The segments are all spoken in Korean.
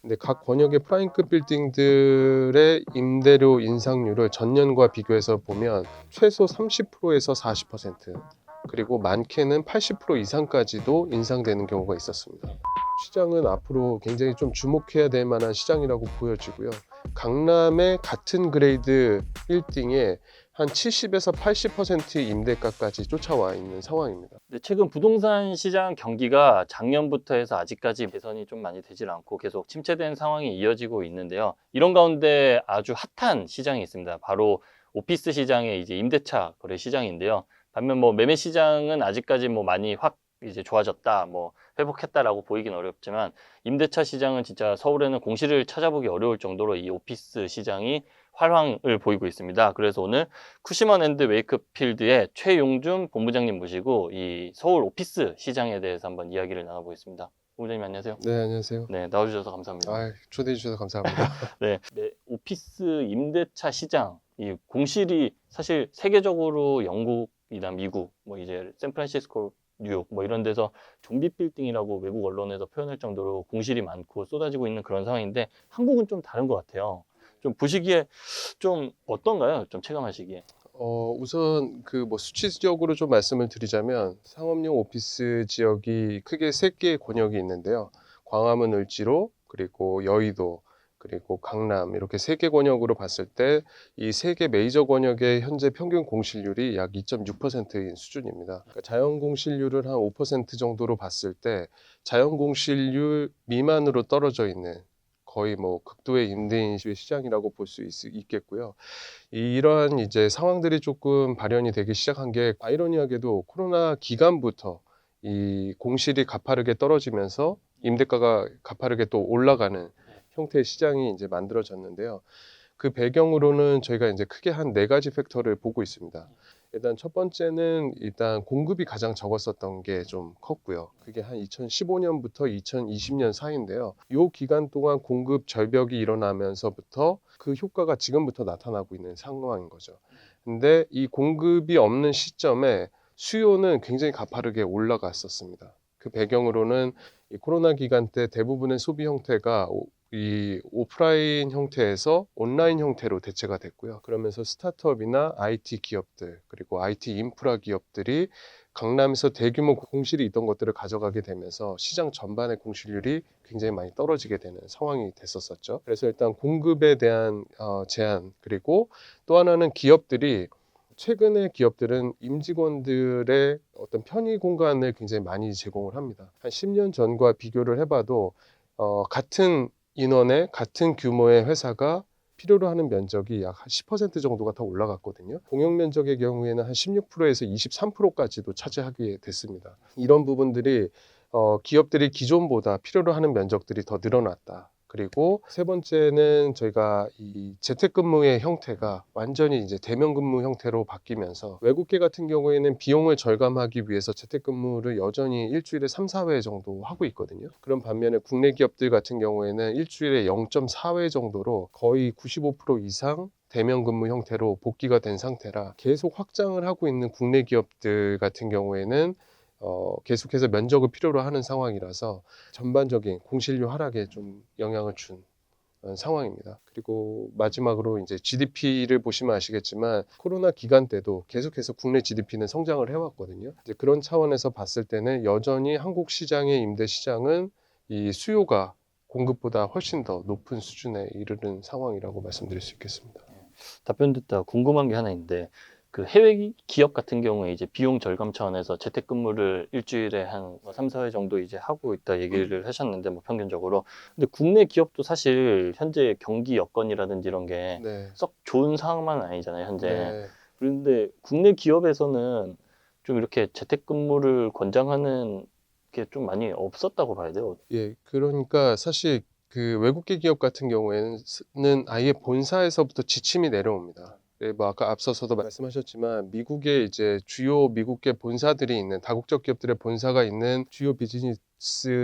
근데 각 권역의 프라임급 빌딩들의 임대료 인상률을 전년과 비교해서 보면 최소 30%에서 40% 그리고 많게는 80% 이상까지도 인상되는 경우가 있었습니다. 시장은 앞으로 굉장히 좀 주목해야 될 만한 시장이라고 보여지고요. 강남의 같은 그레이드 빌딩에 한 70에서 80% 임대가까지 쫓아와 있는 상황입니다. 근데 최근 부동산 시장 경기가 작년부터 해서 아직까지 개선이 좀 많이 되질 않고 계속 침체된 상황이 이어지고 있는데요. 이런 가운데 아주 핫한 시장이 있습니다. 바로 오피스 시장의 이제 임대차 거래 시장인데요. 반면 뭐 매매 시장은 아직까지 뭐 많이 확 이제 좋아졌다, 뭐 회복했다라고 보이긴 어렵지만 임대차 시장은 진짜 서울에는 공시를 찾아보기 어려울 정도로 이 오피스 시장이 활황을 보이고 있습니다. 그래서 오늘 쿠시먼 앤드 웨이크필드의 최용준 본부장님 모시고 이 서울 오피스 시장에 대해서 한번 이야기를 나눠보겠습니다. 본부장님 안녕하세요. 네, 안녕하세요. 네, 나와주셔서 감사합니다. 아, 초대해 주셔서 감사합니다. 네, 네, 오피스 임대차 시장 이 공실이 사실 세계적으로 영국이나 미국, 뭐 이제 샌프란시스코, 뉴욕 뭐 이런 데서 좀비 빌딩이라고 외국 언론에서 표현할 정도로 공실이 많고 쏟아지고 있는 그런 상황인데 한국은 좀 다른 것 같아요. 좀 보시기에 좀 어떤가요? 좀 체감하시기에. 어, 우선 그 뭐 수치적으로 좀 말씀을 드리자면 상업용 오피스 지역이 크게 세 개의 권역이 있는데요. 광화문 을지로 그리고 여의도 그리고 강남 이렇게 세 개 권역으로 봤을 때 이 세 개 메이저 권역의 현재 평균 공실률이 약 2.6%인 수준입니다. 그러니까 자연 공실률을 한 5% 정도로 봤을 때 자연 공실률 미만으로 떨어져 있는 거의 뭐 극도의 임대인 시장이라고 볼 수 있겠고요. 이러한 이제 상황들이 조금 발현이 되기 시작한 게 아이러니하게도 코로나 기간부터 이 공실이 가파르게 떨어지면서 임대가가 가파르게 또 올라가는 형태의 시장이 이제 만들어졌는데요. 그 배경으로는 저희가 이제 크게 한 네 가지 팩터를 보고 있습니다. 일단 첫 번째는 일단 공급이 가장 적었었던 게 좀 컸고요. 그게 한 2015년부터 2020년 사이인데요. 이 기간 동안 공급 절벽이 일어나면서부터 그 효과가 지금부터 나타나고 있는 상황인 거죠. 근데 이 공급이 없는 시점에 수요는 굉장히 가파르게 올라갔었습니다. 그 배경으로는 이 코로나 기간 때 대부분의 소비 형태가 오- 이 오프라인 형태에서 온라인 형태로 대체가 됐고요. 그러면서 스타트업이나 IT 기업들 그리고 IT 인프라 기업들이 강남에서 대규모 공실이 있던 것들을 가져가게 되면서 시장 전반의 공실률이 굉장히 많이 떨어지게 되는 상황이 됐었었죠. 그래서 일단 공급에 대한 어, 제한 그리고 또 하나는 기업들이 최근에 기업들은 임직원들의 어떤 편의 공간을 굉장히 많이 제공을 합니다. 한 10년 전과 비교를 해봐도 어, 같은 인원의 같은 규모의 회사가 필요로 하는 면적이 약 10% 정도가 더 올라갔거든요. 공용 면적의 경우에는 한 16%에서 23%까지도 차지하게 됐습니다. 이런 부분들이 어, 기업들이 기존보다 필요로 하는 면적들이 더 늘어났다. 그리고 세 번째는 저희가 이 재택근무의 형태가 완전히 이제 대면 근무 형태로 바뀌면서 외국계 같은 경우에는 비용을 절감하기 위해서 재택근무를 여전히 일주일에 3, 4회 정도 하고 있거든요. 그런 반면에 국내 기업들 같은 경우에는 일주일에 0.4회 정도로 거의 95% 이상 대면 근무 형태로 복귀가 된 상태라 계속 확장을 하고 있는 국내 기업들 같은 경우에는 어, 계속해서 면적을 필요로 하는 상황이라서 전반적인 공실률 하락에 좀 영향을 준 어, 상황입니다. 그리고 마지막으로 이제 GDP를 보시면 아시겠지만 코로나 기간 때도 계속해서 국내 GDP는 성장을 해왔거든요. 이제 그런 차원에서 봤을 때는 여전히 한국 시장의 임대 시장은 이 수요가 공급보다 훨씬 더 높은 수준에 이르는 상황이라고 말씀드릴 수 있겠습니다. 답변 듣다 궁금한 게 하나 있는데 그 해외 기업 같은 경우에 이제 비용 절감 차원에서 재택근무를 일주일에 한 3, 4회 정도 이제 하고 있다 얘기를 하셨는데 뭐 평균적으로 근데 국내 기업도 사실 현재 경기 여건이라든지 이런 게 썩 네. 좋은 상황만 아니잖아요 현재 네. 그런데 국내 기업에서는 좀 이렇게 재택근무를 권장하는 게 좀 많이 없었다고 봐야 돼요 예, 그러니까 사실 그 외국계 기업 같은 경우에는 아예 본사에서부터 지침이 내려옵니다. 예, 뭐 아까 앞서서도 말씀하셨지만 미국의 이제 주요 미국계 본사들이 있는 다국적 기업들의 본사가 있는 주요 비즈니스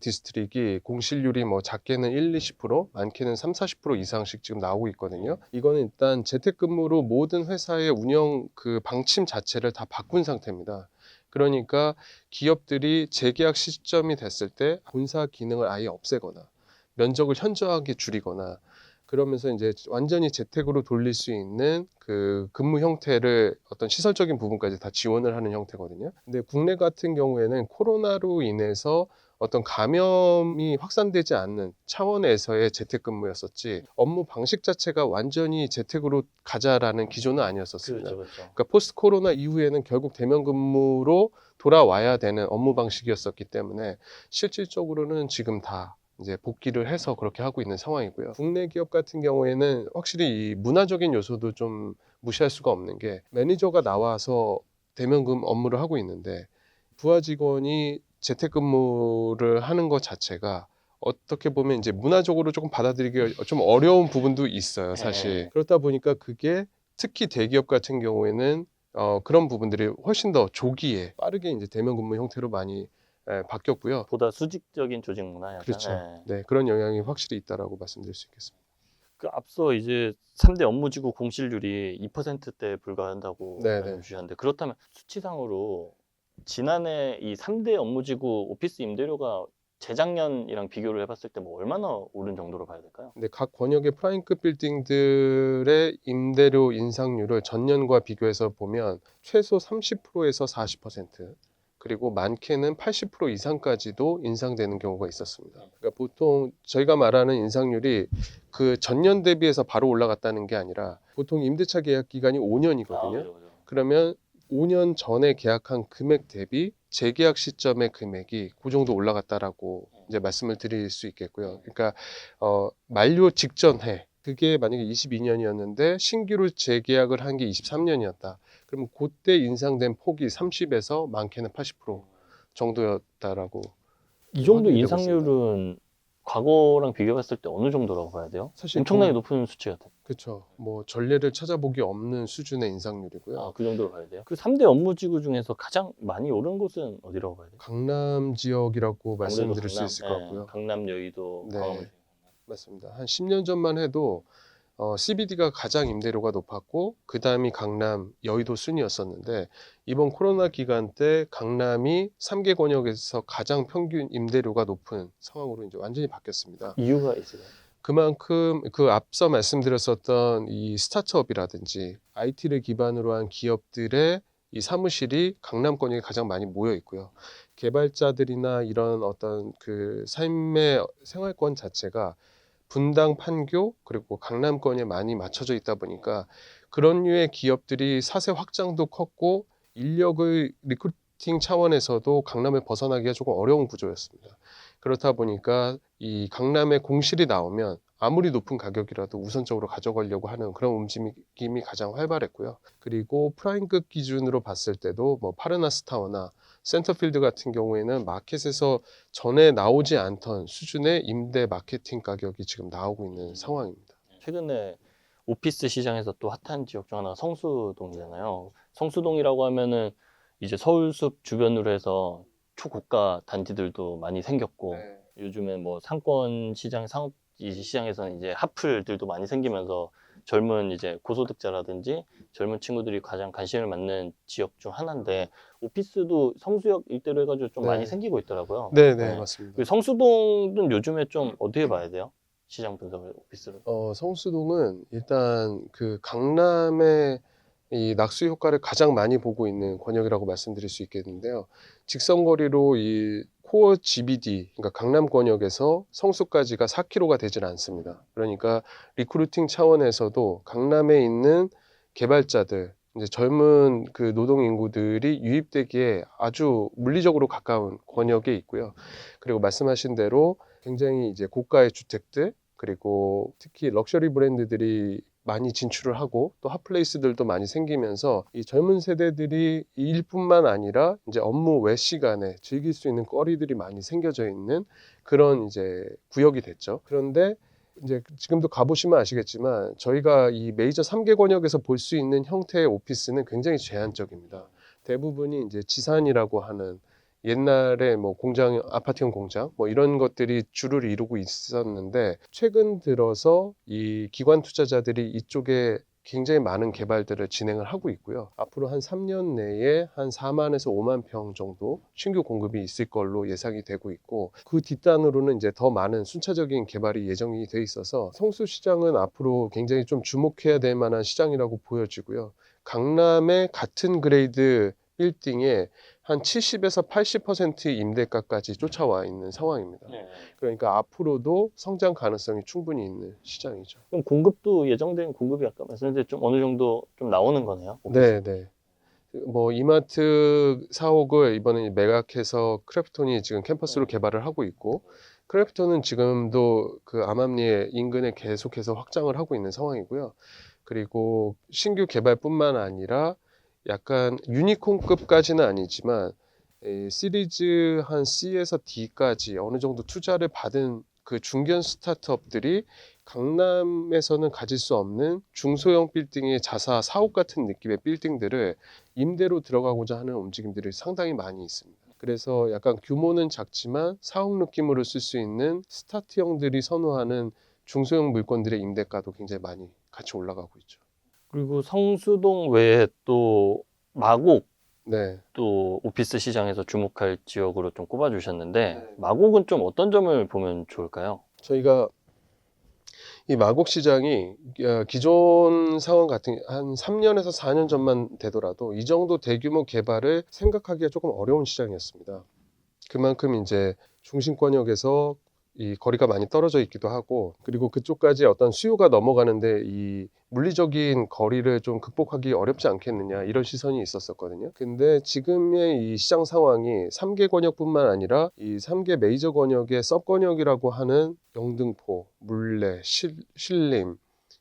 디스트릭이 공실률이 뭐 작게는 1, 20%, 많게는 3, 40% 이상씩 지금 나오고 있거든요. 이거는 일단 재택근무로 모든 회사의 운영 그 방침 자체를 다 바꾼 상태입니다. 그러니까 기업들이 재계약 시점이 됐을 때 본사 기능을 아예 없애거나 면적을 현저하게 줄이거나 그러면서 이제 완전히 재택으로 돌릴 수 있는 그 근무 형태를 어떤 시설적인 부분까지 다 지원을 하는 형태거든요. 근데 국내 같은 경우에는 코로나로 인해서 어떤 감염이 확산되지 않는 차원에서의 재택근무였었지 업무 방식 자체가 완전히 재택으로 가자라는 기조는 아니었었습니다. 그렇죠, 그렇죠. 그러니까 포스트 코로나 이후에는 결국 대면 근무로 돌아와야 되는 업무 방식이었었기 때문에 실질적으로는 지금 다 이제 복귀를 해서 그렇게 하고 있는 상황이고요. 국내 기업 같은 경우에는 확실히 이 문화적인 요소도 좀 무시할 수가 없는 게 매니저가 나와서 대면금 업무를 하고 있는데 부하 직원이 재택근무를 하는 것 자체가 어떻게 보면 이제 문화적으로 조금 받아들이기가 좀 어려운 부분도 있어요, 사실. 네. 그렇다 보니까 그게 특히 대기업 같은 경우에는 어, 그런 부분들이 훨씬 더 조기에 빠르게 이제 대면 근무 형태로 많이 예, 바뀌었고요. 보다 수직적인 조직 문화 약간. 그렇죠. 네. 네, 그런 영향이 확실히 있다라고 말씀드릴 수 있겠습니다. 그 앞서 이제 3대 업무지구 공실률이 2%대에 불과한다고 네네. 말씀 주셨는데 그렇다면 수치상으로 지난해 이 3대 업무지구 오피스 임대료가 재작년이랑 비교를 해봤을 때 뭐 얼마나 오른 정도로 봐야 될까요? 근데 각 권역의 프라임급 빌딩들의 임대료 인상률을 전년과 비교해서 보면 최소 30%에서 40% 그리고 많게는 80% 이상까지도 인상되는 경우가 있었습니다. 그러니까 보통 저희가 말하는 인상률이 그 전년 대비해서 바로 올라갔다는 게 아니라 보통 임대차 계약 기간이 5년이거든요. 그죠, 그죠. 그러면 5년 전에 계약한 금액 대비 재계약 시점의 금액이 그 정도 올라갔다라고 이제 말씀을 드릴 수 있겠고요. 그러니까 어, 만료 직전 해 그게 만약에 22년이었는데 신규로 재계약을 한 게 23년이었다. 그러면 그때 인상된 폭이 30에서 많게는 80% 정도였다라고 이 정도 인상률은 과거랑 비교했을 때 어느 정도라고 봐야 돼요? 사실 엄청나게 좀- 높은 수치 같아요. 그렇죠. 뭐 전례를 찾아보기 없는 수준의 인상률이고요. 아, 그 정도로 봐야 돼요? 그 3대 업무지구 중에서 가장 많이 오른 곳은 어디라고 봐야 돼요? 강남 지역이라고 말씀드릴 수 강남, 있을 것 네, 같고요. 강남, 여의도, 네. 맞습니다. 한 10년 전만 해도 어, CBD가 가장 임대료가 높았고 그 다음이 강남, 여의도 순이었었는데 이번 코로나 기간 때 강남이 3개 권역에서 가장 평균 임대료가 높은 상황으로 이제 완전히 바뀌었습니다. 이유가 있을까요? 그만큼 그 앞서 말씀드렸었던 이 스타트업이라든지 IT를 기반으로 한 기업들의 이 사무실이 강남 권역에 가장 많이 모여 있고요. 개발자들이나 이런 어떤 그 삶의 생활권 자체가 분당 판교 그리고 강남권에 많이 맞춰져 있다 보니까 그런 류의 기업들이 사세 확장도 컸고 인력을 리크루팅 차원에서도 강남을 벗어나기가 조금 어려운 구조였습니다. 그렇다 보니까 이 강남에 공실이 나오면 아무리 높은 가격이라도 우선적으로 가져가려고 하는 그런 움직임이 가장 활발했고요. 그리고 프라임급 기준으로 봤을 때도 뭐 파르나스 타워나 센터필드 같은 경우에는 마켓에서 전에 나오지 않던 수준의 임대 마케팅 가격이 지금 나오고 있는 상황입니다. 최근에 오피스 시장에서 또 핫한 지역 중 하나가 성수동이잖아요. 성수동이라고 하면은 이제 서울숲 주변으로 해서 초고가 단지들도 많이 생겼고 네. 요즘에 뭐 상권 시장 상업 이 시장에서는 이제 핫플들도 많이 생기면서 젊은 이제 고소득자라든지 젊은 친구들이 가장 관심을 갖는 지역 중 하나인데 오피스도 성수역 일대로 해가지고 좀 네. 많이 생기고 있더라고요. 네, 네, 네. 맞습니다. 그 성수동은 요즘에 좀 어떻게 봐야 돼요? 시장 분석을 오피스를. 어, 성수동은 일단 그 강남의 이 낙수 효과를 가장 많이 보고 있는 권역이라고 말씀드릴 수 있겠는데요. 직선거리로 이 코어 GBD, 그러니까 강남 권역에서 성수까지가 4km가 되질 않습니다. 그러니까 리크루팅 차원에서도 강남에 있는 개발자들, 이제 젊은 그 노동 인구들이 유입되기에 아주 물리적으로 가까운 권역에 있고요. 그리고 말씀하신 대로 굉장히 이제 고가의 주택들 그리고 특히 럭셔리 브랜드들이 많이 진출을 하고 또 핫플레이스들도 많이 생기면서 이 젊은 세대들이 이 일뿐만 아니라 이제 업무 외 시간에 즐길 수 있는 거리들이 많이 생겨져 있는 그런 이제 구역이 됐죠. 그런데 이제 지금도 가보시면 아시겠지만 저희가 이 메이저 3개 권역에서 볼 수 있는 형태의 오피스는 굉장히 제한적입니다. 대부분이 이제 지산이라고 하는 옛날에 뭐 공장, 아파트형 공장 뭐 이런 것들이 주를 이루고 있었는데 최근 들어서 이 기관 투자자들이 이쪽에 굉장히 많은 개발들을 진행을 하고 있고요. 앞으로 한 3년 내에 한 4만에서 5만 평 정도 신규 공급이 있을 걸로 예상이 되고 있고 그 뒷단으로는 이제 더 많은 순차적인 개발이 예정이 돼 있어서 성수 시장은 앞으로 굉장히 좀 주목해야 될 만한 시장이라고 보여지고요. 강남의 같은 그레이드 빌딩에 한 70에서 80% 임대가까지 쫓아와 있는 상황입니다. 네. 그러니까 앞으로도 성장 가능성이 충분히 있는 시장이죠. 그럼 공급도 예정된 공급이 아까 말씀드린 좀 어느 정도 좀 나오는 거네요. 네, 네. 뭐 이마트 사옥을 이번에 매각해서 크래프톤이 지금 캠퍼스로 개발을 하고 있고 크래프톤은 지금도 그 암암리에 인근에 계속해서 확장을 하고 있는 상황이고요. 그리고 신규 개발뿐만 아니라 약간 유니콘급까지는 아니지만 이 시리즈 한 C에서 D까지 어느 정도 투자를 받은 그 중견 스타트업들이 강남에서는 가질 수 없는 중소형 빌딩의 자사 사옥 같은 느낌의 빌딩들을 임대로 들어가고자 하는 움직임들이 상당히 많이 있습니다. 그래서 약간 규모는 작지만 사옥 느낌으로 쓸 수 있는 스타트형들이 선호하는 중소형 물건들의 임대가도 굉장히 많이 같이 올라가고 있죠. 그리고 성수동 외에 또 마곡 네. 또 오피스 시장에서 주목할 지역으로 좀 꼽아주셨는데 네. 마곡은 좀 어떤 점을 보면 좋을까요? 저희가 이 마곡 시장이 어, 기존 상황 같은 한 3년에서 4년 전만 되더라도 이 정도 대규모 개발을 생각하기가 조금 어려운 시장이었습니다. 그만큼 이제 중심권역에서 이 거리가 많이 떨어져 있기도 하고 그리고 그쪽까지 어떤 수요가 넘어가는데 이 물리적인 거리를 좀 극복하기 어렵지 않겠느냐 이런 시선이 있었었거든요. 근데 지금의 이 시장 상황이 3개 권역뿐만 아니라 이 3개 메이저 권역의 섭 권역이라고 하는 영등포, 물레, 실, 신림,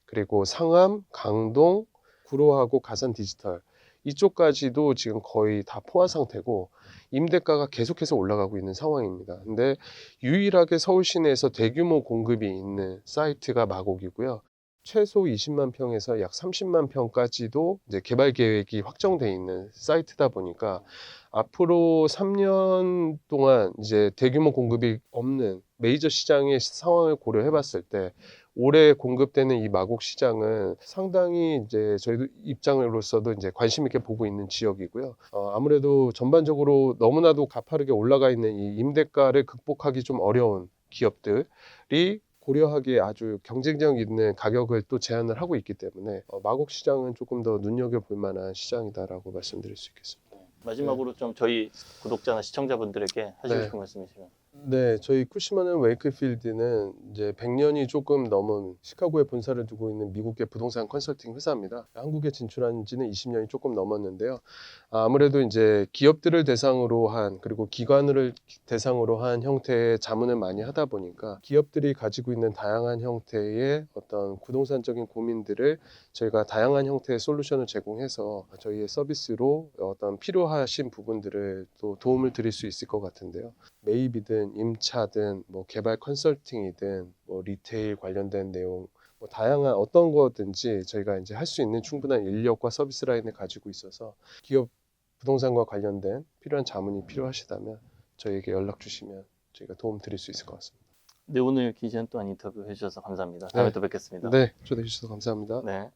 그리고 상암, 강동, 구로하고 가산 디지털 이쪽까지도 지금 거의 다 포화 상태고 임대가가 계속해서 올라가고 있는 상황입니다. 근데 유일하게 서울 시내에서 대규모 공급이 있는 사이트가 마곡이고요. 최소 20만 평에서 약 30만 평까지도 이제 개발 계획이 확정돼 있는 사이트다 보니까 앞으로 3년 동안 이제 대규모 공급이 없는 메이저 시장의 상황을 고려해 봤을 때 올해 공급되는 이 마곡 시장은 상당히 이제 저희 입장으로서도 이제 관심 있게 보고 있는 지역이고요. 어, 아무래도 전반적으로 너무나도 가파르게 올라가 있는 이 임대가를 극복하기 좀 어려운 기업들이 고려하기에 아주 경쟁력 있는 가격을 또 제한을 하고 있기 때문에 어, 마곡 시장은 조금 더 눈여겨볼 만한 시장이다라고 말씀드릴 수 있겠습니다. 마지막으로 좀 저희 구독자나 시청자분들에게 하시고 네. 싶은 말씀이시면 네, 저희 쿠시먼은 웨이크필드는 이제 100년이 조금 넘은 시카고에 본사를 두고 있는 미국의 부동산 컨설팅 회사입니다. 한국에 진출한 지는 20년이 조금 넘었는데요. 아, 아무래도 이제 기업들을 대상으로 한 그리고 기관을 대상으로 한 형태의 자문을 많이 하다 보니까 기업들이 가지고 있는 다양한 형태의 어떤 부동산적인 고민들을 저희가 다양한 형태의 솔루션을 제공해서 저희의 서비스로 어떤 필요하신 부분들을 또 도움을 드릴 수 있을 것 같은데요. 매입이든 임차든 뭐 개발 컨설팅이든 뭐 리테일 관련된 내용 뭐 다양한 어떤 거든지 저희가 이제 할 수 있는 충분한 인력과 서비스 라인을 가지고 있어서 기업 부동산과 관련된 필요한 자문이 필요하시다면 저희에게 연락 주시면 저희가 도움 드릴 수 있을 것 같습니다. 네 오늘 기시한 또한 인터뷰 해주셔서 감사합니다. 다음에 네. 또 뵙겠습니다. 네, 초대해 주셔서 감사합니다. 네.